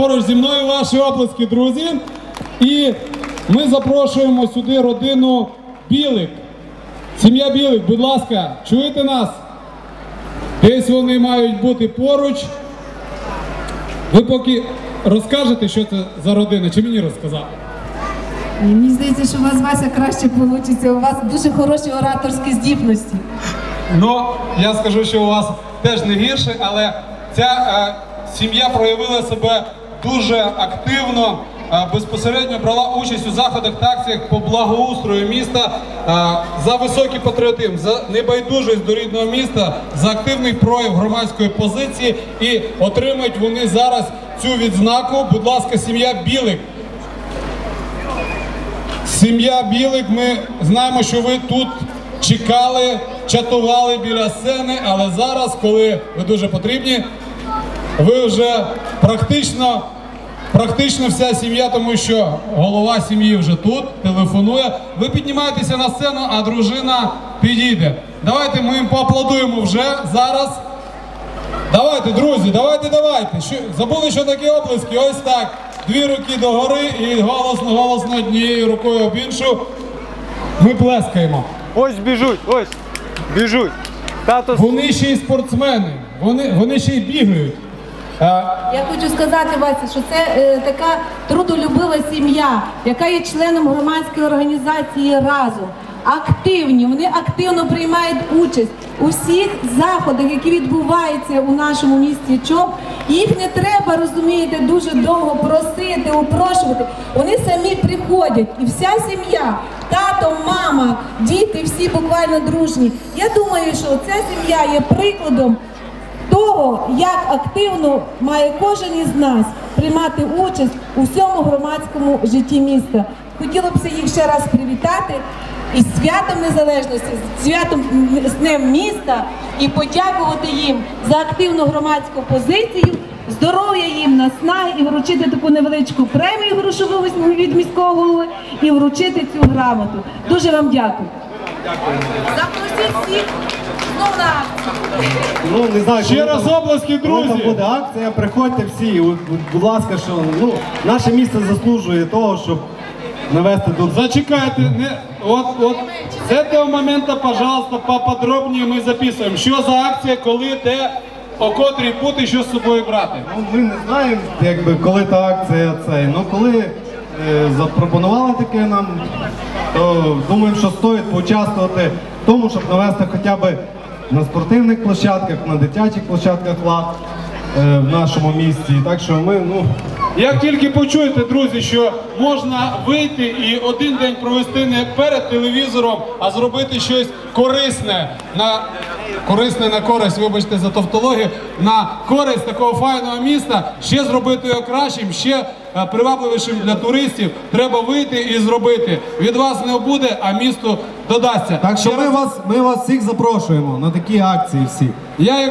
Поруч зі мною ваші оплески, друзі. І ми запрошуємо сюди родину Білик. Сім'я Білик, будь ласка, чуєте нас? Десь вони мають бути поруч. Ви поки розкажете, що це за родина, чи мені розказати? Мені здається, що у вас Вася краще вийде. У вас дуже хороші ораторські здібності. Ну, я скажу, що у вас теж не гірше, але ця е, сім'я проявила себе дуже активно, е, безпосередньо брала участь у заходах та акціях по благоустрою міста е, за високий патріотизм, за небайдужість до рідного міста, за активний прояв громадської позиції і отримають вони зараз цю відзнаку. Будь ласка, сім'я Білик. Сім'я Білик, ми знаємо, що ви тут чекали, чатували біля сцени, але зараз, коли ви дуже потрібні, ви вже практично, практично вся сім'я, тому що голова сім'ї вже тут, телефонує. Ви піднімаєтеся на сцену, а дружина підійде. Давайте ми їм поаплодуємо вже зараз. Давайте, друзі, давайте, давайте. Що, забули, що такі оплески? Ось так. Дві руки догори і голосно, голосно однією рукою об іншу. Ми плескаємо. Ось біжуть, ось. Біжуть. Тато Вони ще й спортсмени, вони, вони ще й бігають. Я хочу сказати, Вася, що це е, така трудолюбива сім'я, яка є членом громадської організації разом. Активні, вони активно приймають участь у всіх заходах, які відбуваються у нашому місті ЧОП. Їх не треба, розумієте, дуже довго просити, упрошувати. Вони самі приходять, і вся сім'я, тато, мама, діти, всі буквально дружні. Я думаю, що ця сім'я є прикладом того, як активно має кожен із нас приймати участь у всьому громадському житті міста. Хотілося б їх ще раз привітати із святом незалежності, з святом з Днем міста і подякувати їм за активну громадську позицію, здоров'я їм, наснаги і вручити таку невеличку премію грошову від міського голови і вручити цю грамоту. Дуже вам дякую. Запросіть всіх знову на. Ну, не знаю, Ще коли раз там- оплески, коли друзі! там буде акція, приходьте всі. Будь ласка, що ну, наше місто заслужує того, щоб навести тут. Зачекайте, не, от, от, з цього моменту, пожалуйста, поподробніше ми записуємо. Що за акція, коли, де, о котрій бути, що з собою брати. Ну, ми не знаємо, якби, коли та акція цей. Ну, коли е, запропонували таке нам, то думаємо, що стоїть поучаствувати в тому, щоб навести хоча б на спортивних площадках, на дитячих площадках лад е, в нашому місті. Так що ми, ну. Як тільки почуєте, друзі, що можна вийти і один день провести не перед телевізором, а зробити щось корисне на корисне на користь, вибачте за тавтологію, на користь такого файного міста, ще зробити його кращим, ще привабливішим для туристів, треба вийти і зробити. Від вас не буде, а місто додасться. Так що ми вас, ми вас всіх запрошуємо на такі акції всі. я як